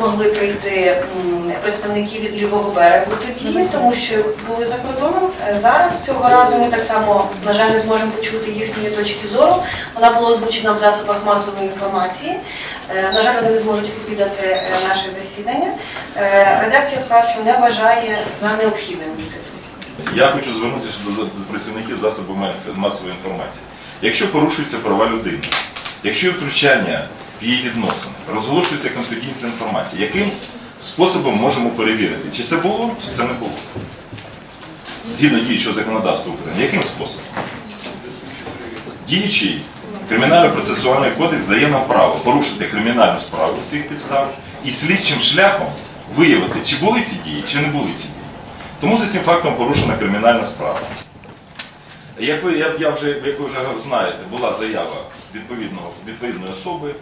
могли прийти представники від лівого берегу тоді, тому що були за кордоном. Е, Зараз цього разу ми так само, на жаль, не зможемо почути їхньої точки зору. Вона була озвучена в засобах масової інформації. Е, На жаль, вони не зможуть відвідати е, наше засідання. Редакція сказала, що не вважає за необхідним бути. Я хочу звернутися до за- працівників засобів масової інформації. Якщо порушуються права людини, якщо втручання в її відносини, розголошується конфіденційна інформація, яким способом можемо перевірити, чи це було, чи це не було? Згідно діючого законодавства України, яким способом? Діючий кримінально-процесуальний кодекс дає нам право порушити кримінальну справу з цих підстав і слідчим шляхом виявити, чи були ці дії, чи не були ці дії. Тому за цим фактом порушена кримінальна справа. Як ви, я, я вже, як ви вже знаєте, була заява відповідної особи,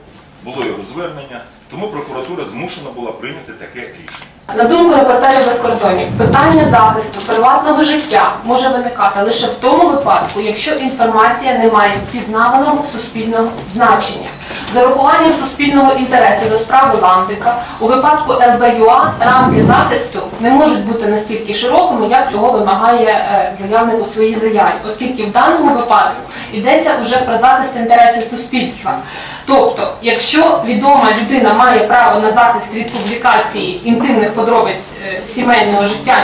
було його звернення, тому прокуратура змушена була прийняти таке рішення. На думку репортерів без кордонів, питання захисту приватного життя може виникати лише в тому випадку, якщо інформація не має впізнаваного суспільного значення. З урахуванням суспільного інтересу до справи Ландика у випадку ЛБЮА рамки захисту не можуть бути настільки широкими, як того вимагає е, заявник у своїй заяві, оскільки в даному випадку йдеться вже про захист інтересів суспільства. Тобто, якщо відома людина має право на захист від публікації інтимних подробиць е, сімейного життя,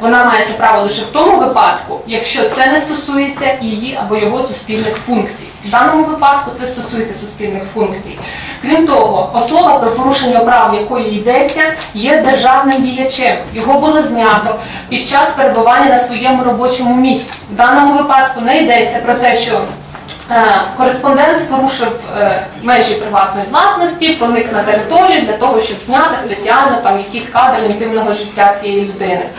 вона має це право лише в тому випадку, якщо це не стосується її або його суспільних функцій. В даному випадку це стосується суспільних функцій. Крім того, особа, про порушення прав якої йдеться, є державним діячем. Його було знято під час перебування на своєму робочому місці. В даному випадку не йдеться про те, що Е, Кореспондент порушив е, межі приватної власності, проник на територію для того, щоб зняти спеціально там якісь кадри інтимного життя цієї людини, е,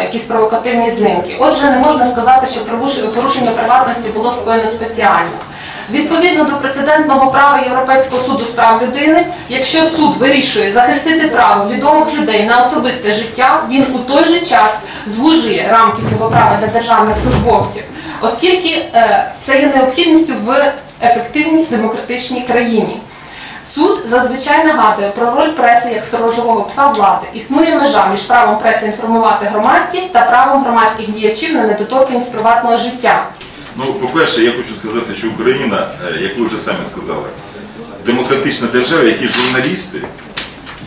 якісь провокативні знимки. Отже, не можна сказати, що порушення- порушення приватності було скоєно спеціально. Відповідно до прецедентного права Європейського суду з прав людини, якщо суд вирішує захистити право відомих людей на особисте життя, він у той же час звужує рамки цього права для державних службовців, оскільки е, це є необхідністю в ефективній демократичній країні. Суд зазвичай нагадує про роль преси як сторожового пса влади. Існує межа між правом преси інформувати громадськість та правом громадських діячів на недоторканність приватного життя. Ну, по-перше, я хочу сказати, що Україна, е, як ви вже самі сказали, демократична держава, які журналісти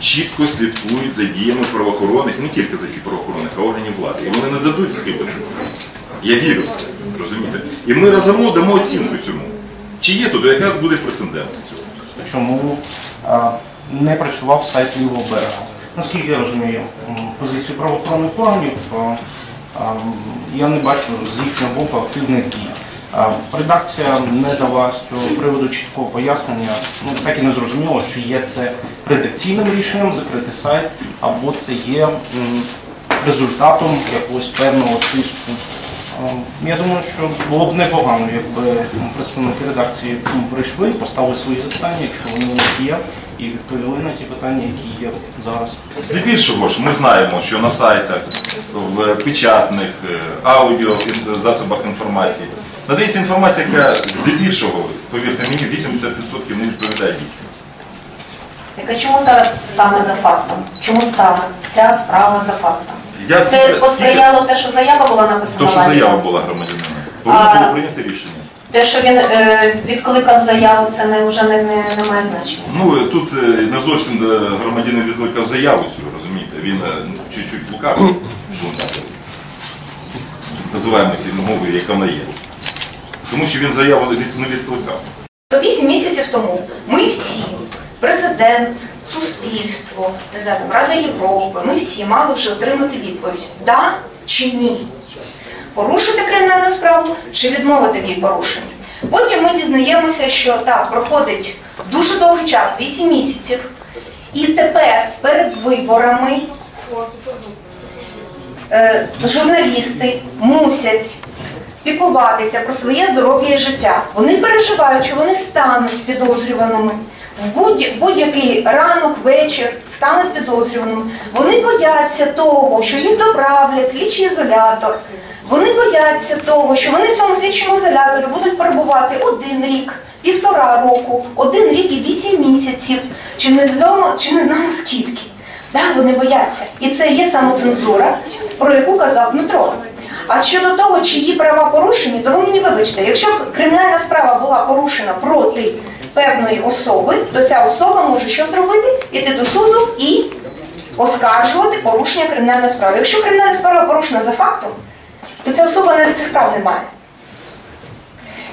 чітко слідкують за діями правоохоронних, не тільки за ті правоохоронних, а органів влади. І вони не дадуть скибити. Я вірю в це, розумієте? І ми разом дамо оцінку цьому. Чи є тут, якраз буде прецедент цього. чому не працював сайт лівого берега. Наскільки я розумію позицію правоохоронних органів, я не бачу з їхнього боку активних дій. Редакція не дала з цього приводу чіткого пояснення. Ну так і не зрозуміло, чи є це редакційним рішенням закрити сайт, або це є результатом якогось певного тиску. А, Я думаю, що було б непогано, якби представники редакції прийшли, поставили свої запитання, якщо вони у нас є, і відповіли на ті питання, які є зараз. Здебільшого ж ми знаємо, що на сайтах, в печатних, е, аудіо засобах інформації надається інформація, яка здебільшого, повірте мені, 80% не відповідає дійсності. Так а чому зараз саме за фактом? Чому саме ця справа за фактом? Я Це скільки- посприяло те, що заява була написана. То, що заява була громадянина, повинно А- було прийняти рішення. Те, що він е, відкликав заяву, це не вже не, не, не має значення. Ну тут е, не зовсім е, громадянин відкликав заяву цю, розумієте, він е, ну, чуть-чуть лукавий, ну, називаємо ці мовою, яка вона є. Тому що він заяву не від- не відкликав. То вісім місяців тому ми всі, президент, суспільство, не знаю, там, Рада Європи, ми всі мали вже отримати відповідь да чи ні. Порушити кримінальну справу чи відмовити її порушенні. Потім ми дізнаємося, що так, проходить дуже довгий час, 8 місяців, і тепер перед виборами е, журналісти мусять піклуватися про своє здоров'я і життя. Вони переживають, що вони стануть підозрюваними. Будь-який ранок, вечір стануть підозрюваними. Вони бояться того, що їх доправлять слідчий ізолятор. Вони бояться того, що вони в цьому слідчому ізоляторі будуть перебувати один рік, півтора року, один рік і вісім місяців, чи не знаємо, чи не знаємо скільки. Да, вони бояться. І це є самоцензура, про яку казав Дмитро. А щодо того, чиї права порушені, то ви мені вибачте, якщо кримінальна справа була порушена проти певної особи, то ця особа може що зробити? Іти до суду і оскаржувати порушення кримінальної справи. Якщо кримінальна справа порушена за фактом, то ця особа навіть цих прав не має.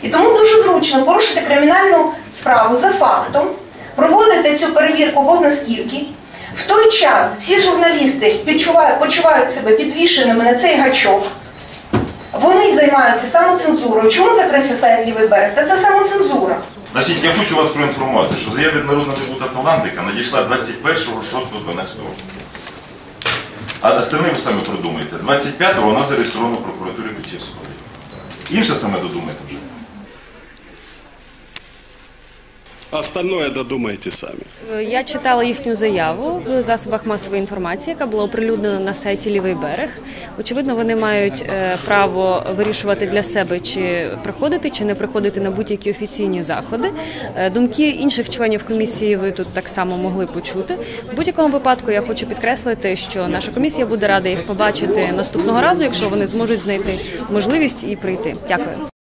І тому дуже зручно порушити кримінальну справу за фактом, проводити цю перевірку бозна скільки. В той час всі журналісти відчувають, почувають себе підвішеними на цей гачок. Вони займаються самоцензурою. Чому закрився сайт Лівий берег? Та це самоцензура. Значить, я хочу вас проінформувати, що заява від народного депутата Ландика надійшла 21.06.12 року. А остальне ви самі продумаєте. 25-го вона зареєстрована в прокуратурі Печерського. Інше саме додумайте вже. Остальное додумайте сами. Я читала їхню заяву в засобах масової інформації, яка була оприлюднена на сайті Лівий берег. Очевидно, вони мають е, право вирішувати для себе, чи приходити, чи не приходити на будь-які офіційні заходи. Е, Думки інших членів комісії ви тут так само могли почути. В будь-якому випадку я хочу підкреслити, що наша комісія буде рада їх побачити наступного разу, якщо вони зможуть знайти можливість і прийти. Дякую.